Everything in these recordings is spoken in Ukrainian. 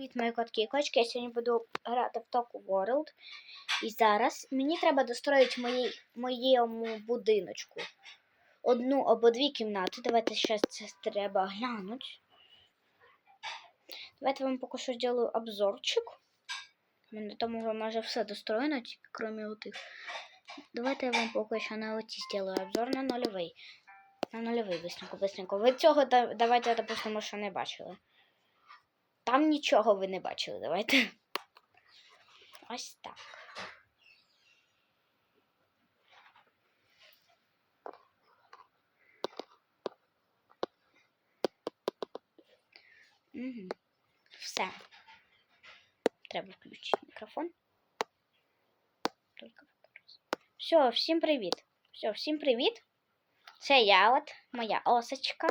Привіт, мої котки і кочки. Я сьогодні буду грати в Talk World. І зараз мені треба достроїти мої, моєму будиночку одну або дві кімнати. Давайте ще це треба глянути. Давайте вам поки що зроблю обзорчик. У мене там вже майже все достроєно, тільки отих. Давайте я вам поки що на оці зроблю обзор на нульовий. На нульовий быстренько, быстренько. Ви цього давайте допустимо, що не бачили. Там нічого ви не бачили, давайте. Ось так. Угу. Все. Треба включити мікрофон. Только. Все, всім привіт. Все, всім привіт. Це я от, моя осочка.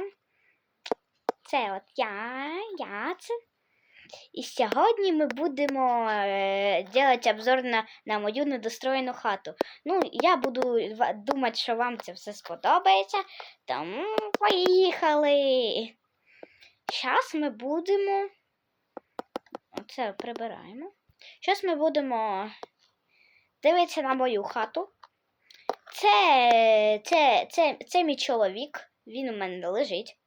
Це от я, я це. І сьогодні ми будемо е, обзор на, на мою недостроєну хату. Ну, я буду думати, що вам це все сподобається. Тому поїхали. Зараз ми будемо. Оце прибираємо. Зараз ми будемо дивитися на мою хату. Це, це, це, це мій чоловік. Він у мене лежить.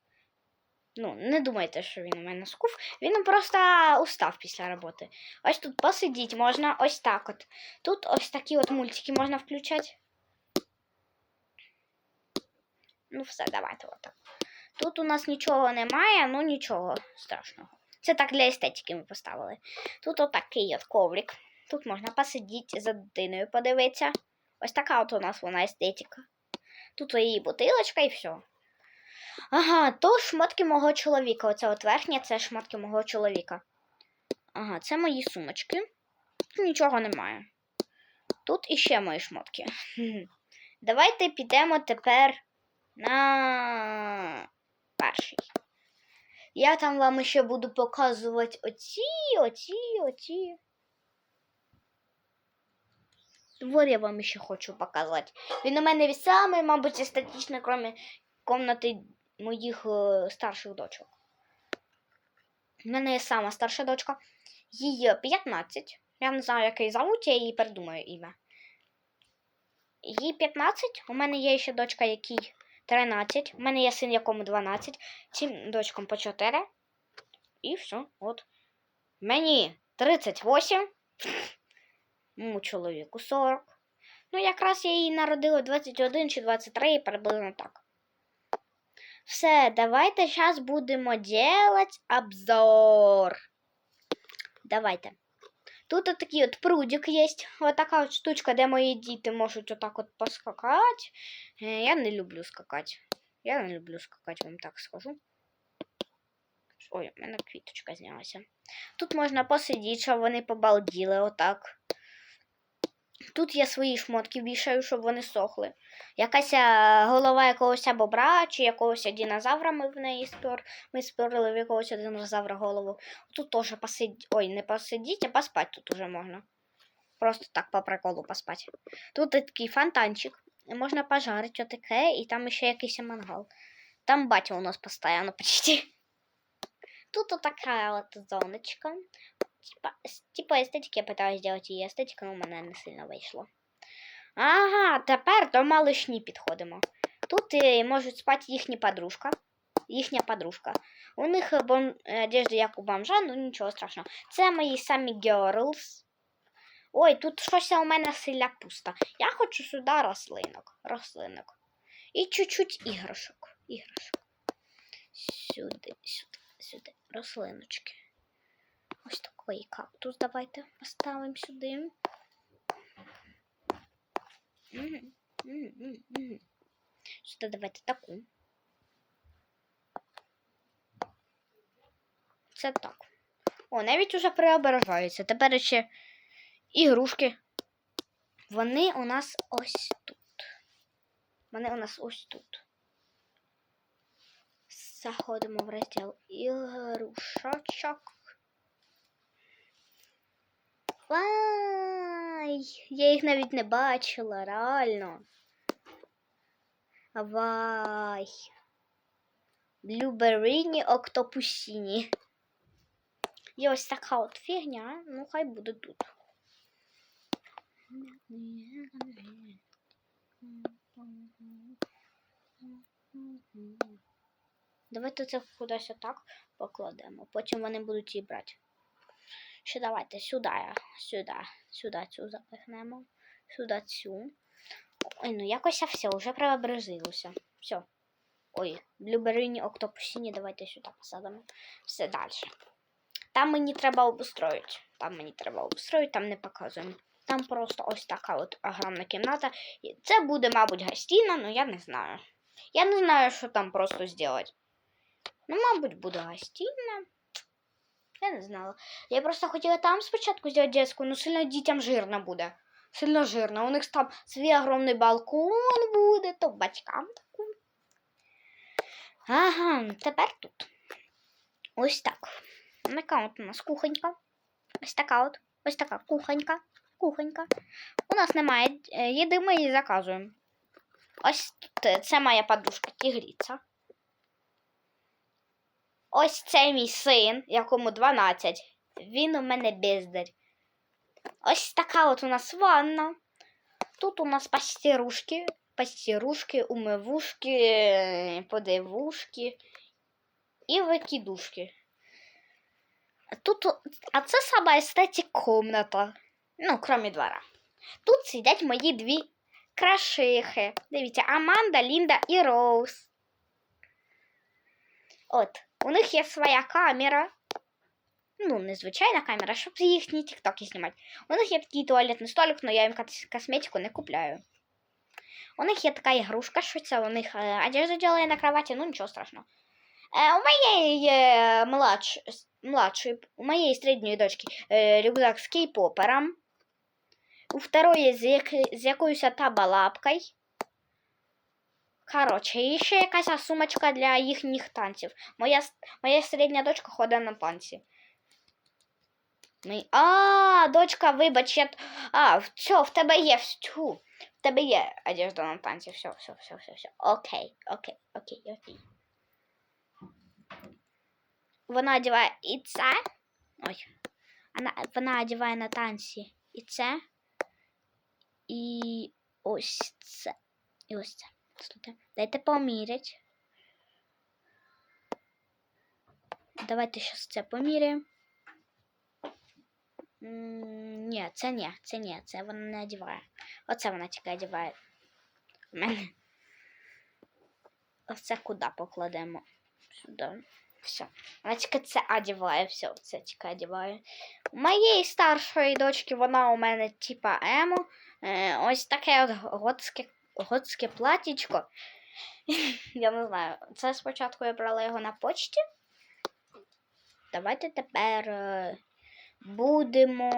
Ну, не думайте, що він у мене скуф. Він просто устав після роботи. Ось тут посидіть можна ось так от. Тут ось такі от мультики можна включати. Ну, все, давайте отак. Тут у нас нічого немає, ну нічого страшного. Це так для естетики ми поставили. Тут отакий от коврик. Тут можна посидіти за дитиною, подивитися. Ось така от у нас вона естетика. Тут її бутилочка і все. Ага, то шмотки мого чоловіка. Оце от верхнє, це шмотки мого чоловіка. Ага, це мої сумочки. Тут нічого немає. Тут іще мої шмотки. Давайте підемо тепер на перший. Я там вам ще буду показувати оці, оці, оці. Вот я вам ще хочу показати. Він у мене самий, мабуть, естетичний, крім комнати моїх е, старших дочок. У мене є сама старша дочка. Їй 15. Я не знаю, як її зовуть, я їй придумаю ім'я. Їй 15. У мене є ще дочка, якій 13. У мене є син, якому 12. Цим дочкам по 4. І все. От. Мені 38. Моєму чоловіку 40. Ну, якраз я її народила 21 чи 23, приблизно так. Все, давайте сейчас будемо делать обзор. Давайте. Тут от такий от прудик є. Ось така от штучка, де мої діти можуть отак от поскакати. Е, Я не люблю скакати. Я не люблю скакати, вам так скажу. Ой, у мене квіточка знялася. Тут можна посидіти, щоб вони побалділи отак. Тут я свої шмотки вішаю, щоб вони сохли. Якась е, голова якогось бобра чи якогось динозавра ми в неї спер. Ми сперли в якогось динозавра голову. Тут теж посидіть. Ой, не посидіть, а поспати тут уже можна. Просто так по приколу поспати. Тут такий фонтанчик. Можна пожарити отаке, і там ще якийсь мангал. Там батя у нас постійно почти. Тут отака от зоночка. Типа, типа естетики я пытаюсь сделать її естетику, але у мене не сильно вийшло. Ага, тепер до малишні підходимо. Тут е, можуть спати їхні подружка. Їхня подружка. У них е, бом... е, одежда як у бомжа, ну нічого страшного. Це мої самі girls. Ой, тут щось у мене силя пусто. Я хочу сюди рослинок. Рослинок. І чуть-чуть іграшок. Іграшок. Сюди, сюди, сюди. Рослиночки. Ось такий кактус давайте поставимо сюди. Сюди давайте таку. Це так. О, навіть уже преображаються. Тепер ще ігрушки. Вони у нас ось тут. Вони у нас ось тут. Заходимо в розділ ігрушочок. Вай! Я їх навіть не бачила, реально. Вай. Блюберіні октопусіні. Є ось така от фігня, ну хай буде тут. Давайте це кудись отак покладемо. Потім вони будуть її брати. Ще давайте сюди, сюди, сюди цю запихнемо, сюди цю. Ой, ну якось все, вже преобразилося. Все. Ой, блюберині, октопусіні, давайте сюди посадимо. Все далі. Там мені треба обустроїти. Там мені треба обустроїти, там не показуємо. Там просто ось така от огромна кімната. Це буде, мабуть, гостіна, але я не знаю. Я не знаю, що там просто зробити. Ну, мабуть, буде гостіна. Я не знала. Я просто хотіла там спочатку зробити дитячу, але сильно дітям жирно буде. Сильно жирно. У них там свій огромний балкон буде, то батькам таку. Ага, тепер тут. Ось так. Така от у нас кухонька. Ось така от. Ось така кухонька. Кухонька. У нас немає е, їди, ми її заказуємо. Ось тут, це моя подушка тігріця. Ось це мій син, якому 12. Він у мене бездарь. Ось така от у нас ванна. Тут у нас пастірушки, пастірушки, умивушки, подивушки і викидушки. Тут, а це сама естетик комната. Ну, крім двора. Тут сидять мої дві крашихи. Дивіться, Аманда, Лінда і Роуз. От, у них є своя камера. Ну, не звичайна камера, щоб їхні тіктоки знімати. У них є такий туалетний столик, але я їм кос- косметику не купляю. У них є така ігрушка, що це у них е, одежда делає на кроваті, ну нічого страшного. Е, у моєї е, младш, с- младшої, у моєї середньої дочки е, рюкзак з кей-попером. У второї з, як, з якоюсь табалапкою. Коротше, і ще якась сумочка для їхніх танців. Моя, с- моя середня дочка ходить на танці. Ми... А, дочка, вибач, я... т- А, все, в тебе є всю. В тебе є одежда на танці. Все, все, все, все, все. Окей, окей, окей, окей. Вона одягає і це. Ой. Вона, вона одягає на танці і це. І ось це. І ось це. Слухайте, дайте помірять. Давайте зараз це поміряємо. Ні, це ні, це ні, це вона не одягає. Оце вона тільки одягає. У мене. Оце куди покладемо? Сюди. Все. Вона тільки це одягає, все, це тільки одягає. У моєї старшої дочки вона у мене типа емо. Е, ось таке от готське, готське платічко. Я не знаю. Це спочатку я брала його на почті. Давайте тепер е, будемо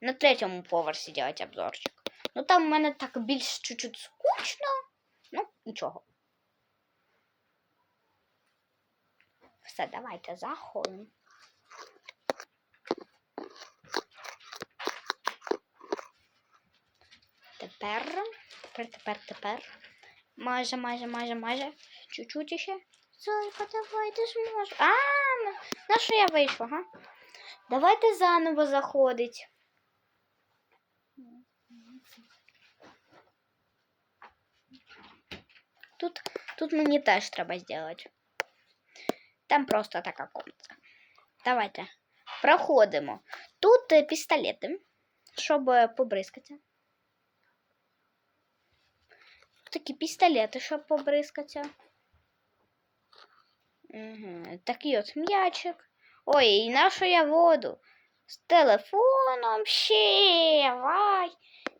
на третьому поверсі робити обзорчик. Ну там у мене так більш чуть-чуть скучно. Ну, нічого. Все, давайте заходимо. Тепер, тепер, тепер, тепер. Майже, майже, майже, майже. Чуть-чуть іще. Зайка, давай, ти зможеш. А, на, що я вийшла, га? Давайте заново заходить. Тут, тут мені теж треба зробити. Там просто така комната. Давайте. Проходимо. Тут е, пістолети, щоб е, побризкатися. Такі пістолети, щоб побризкатися. Угу. Такий от м'ячик. Ой, і нашу я воду. З телефоном ще. Вай.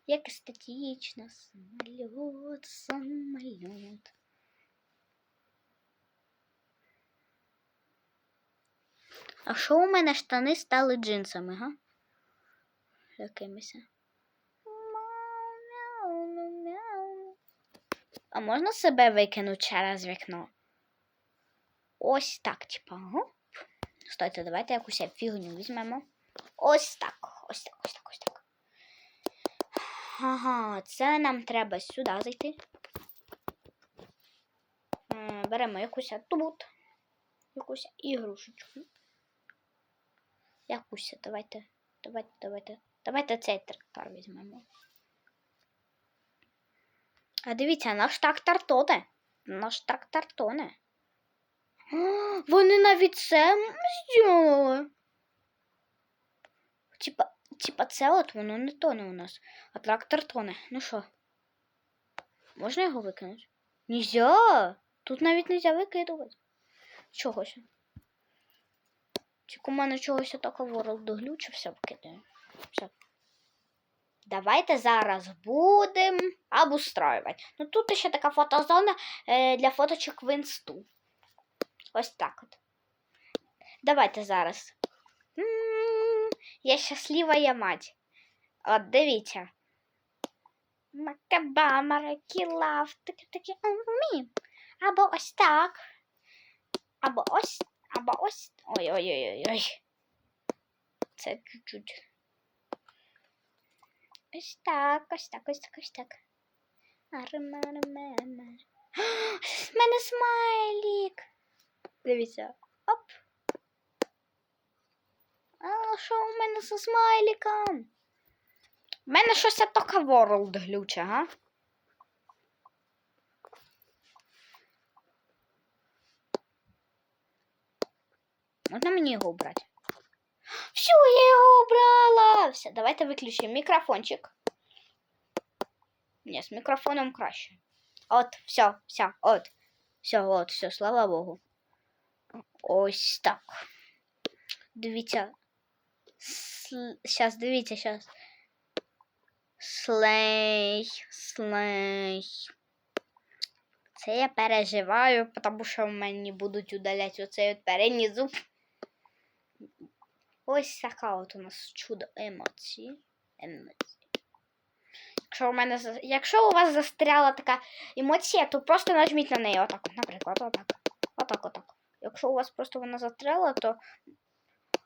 Як естетично. Самоліт, самоліт. А що у мене штани стали джинсами, га? Якимись. А можна себе викинути через вікно? Ось так, типа. Стойте, давайте якусь фігню візьмемо. Ось так. Ось так, ось так, ось так. Ага, це нам треба сюди зайти. Беремо якусь тут. Якусь ігрушечку. Якусь, давайте, давайте, давайте. Давайте цей трактор візьмемо. А дивіться, наш трактор тоне. Наш трактор тоне. Вони навіть це зробили. Типа, типа це от воно не тоне у нас, а трактор тоне. Ну що? Можна його викинути? Нельзя! Тут навіть нельзя викидувати. Чогось. Тільки у мене чогось так World доглючився, викидаю. Все. Давайте зараз будемо обустраювати. Ну тут ще така фотозона е, для фоточок в інсту. Ось так от. Давайте зараз. Я щаслива я мать. От дивіться. Макаба, маракілав, таке таке умі. Або ось так. Або ось, або ось. Ой-ой-ой-ой. Це чуть-чуть. Ось так, ось так, ось так, ось так. Армармема. В мене смайлік. Дивіться. Оп. А що у мене зі смайліком? У мене щось така World глюче, га? Можна мені його обрати? Все, я його обрала! Все, давайте виключимо мікрофончик. Ні, з мікрофоном краще. От, все, все, от. Все, от, все, слава Богу. Ось так. Дивіться. Сейчас, дивіться, сейчас. Слей, слей. Це я переживаю, тому що в мені будуть удаляти оцей от передній зуб. Ось така от у нас чудо емоції. Емоції. Якщо у мене якщо у вас застряла така емоція, то просто нажміть на неї отак, наприклад, отак. Отак, отак. Якщо у вас просто вона застряла, то.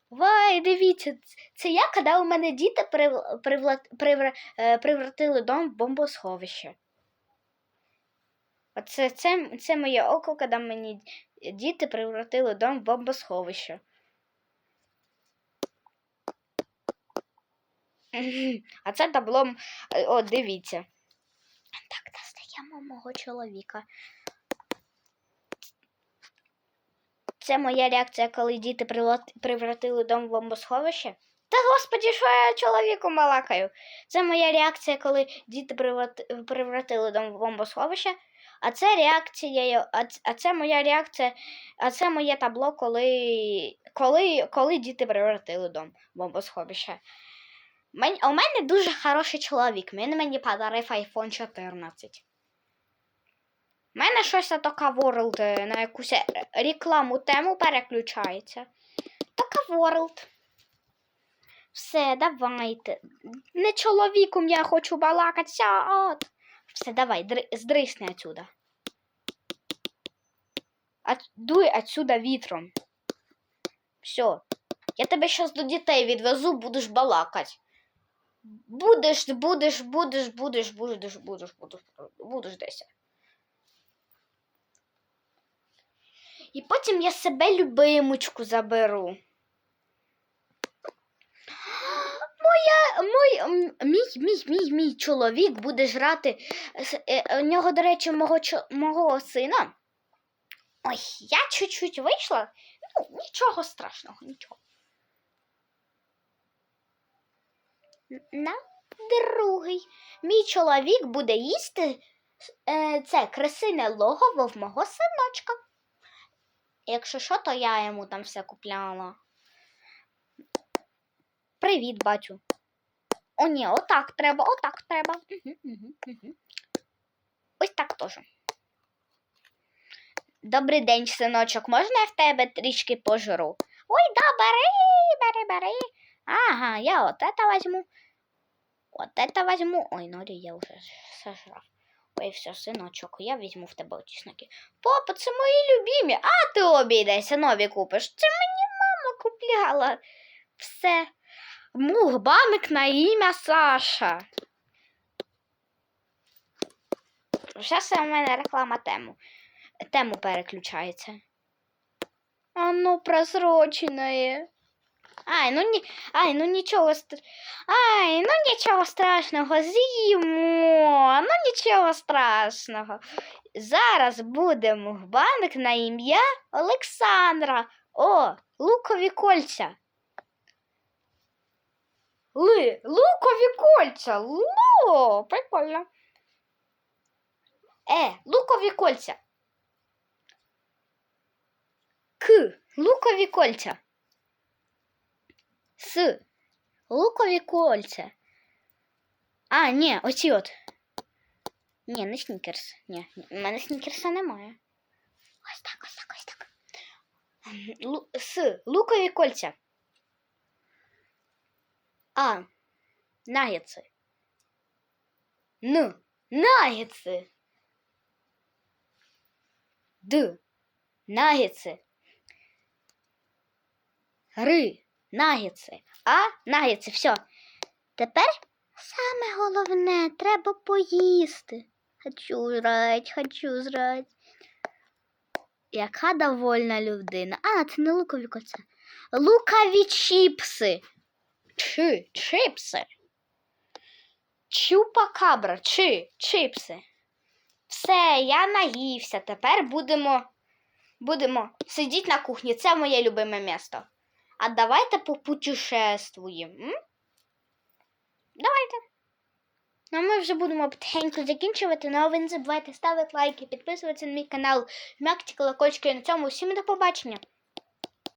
Вай, дивіться, це я, коли у мене діти е, привратили дом в бомбосховище. Оце це, це моє око, коли мені діти привратили дом в бомбосховище. А це табло. е, О, дивіться. Так, достаємо мого чоловіка. Це моя реакція, коли діти привратили дом в бомбосховище. Та господі, що я чоловіку малакаю. Це моя реакція, коли діти привратили дом в бомбосховище. А це реакція, а це моя реакція, а це моє табло, коли, коли, коли діти привратили дом в бомбосховище. Мен, у мене дуже хороший чоловік. Він мені подарив iPhone 14. У мене щось така World е, на якусь е, рекламу тему переключається. Така World. Все, давайте. Не чоловіком я хочу балакатися, от. Все, давай, дри, здрисни отсюда. От, дуй отсюда вітром. Все. Я тебе щас до дітей відвезу, будеш балакать. Будеш, будеш, будеш, будеш, будеш, будеш, будеш, будеш десь. І потім я себе любимочку заберу. Моя, мой, мій, мій, мій, мій чоловік буде жрати. е, У нього, до речі, мого, мого сина. Ой, я чуть-чуть вийшла. Ну, нічого страшного, нічого. На другий. Мій чоловік буде їсти е, це красине логово в мого синочка. Якщо що, то я йому там все купляла. Привіт, батю. О, ні, отак треба, отак треба. Ось так теж. Добрий день, синочок. Можна я в тебе трішки пожру? Ой, да, бери, бери, бери. Ага, я от это возьму. Вот это возьму. Ой, Норі, я вже сожрав. Ой, все, синочок, я візьму в тебе тісники. Папа, це мої любімі. А ти обійдайся, нові купиш. Це мені мама купляла. Все. Мухбанк на ім'я Саша. Зараз у мене реклама тему. Тему переключається. Оно просроченное. Ай, ну ні. Ай, ну нічого стр- Ай, ну нічого страшного. З'їмо. Ну нічого страшного. Зараз буде мухбанк на ім'я Олександра. О, лукові кольця. Ли, лукові кольця. Ло, прикольно. Е, лукові кольця. К. Лукові кольця. С. Лукові кольця. А, ні, оці от. Ні, не снікерс. Ні, в мене снікерса немає. Ось так, ось так, ось так. Лу, с. Лукові кольця. А. Нагетси. Н. Нагетси. Д. Нагетси. Ри. Нагетси. А. Нагетси. Все. Тепер саме головне треба поїсти. Хочу жрать, хочу жрать. Яка довольна людина. А, це не лукові кольця. Лукові чіпси. Чи чипси. Чупакабра. Чи чипси. Все, я наївся. Тепер будемо, будемо сидіти на кухні. Це моє любиме місто. А давайте попутешествуємо. Давайте. Ну, а ми вже будемо потихеньку закінчувати. Ну, ви не забувайте ставити лайки, підписуватися на мій канал, вмякти колокольчики. І на цьому всім до побачення.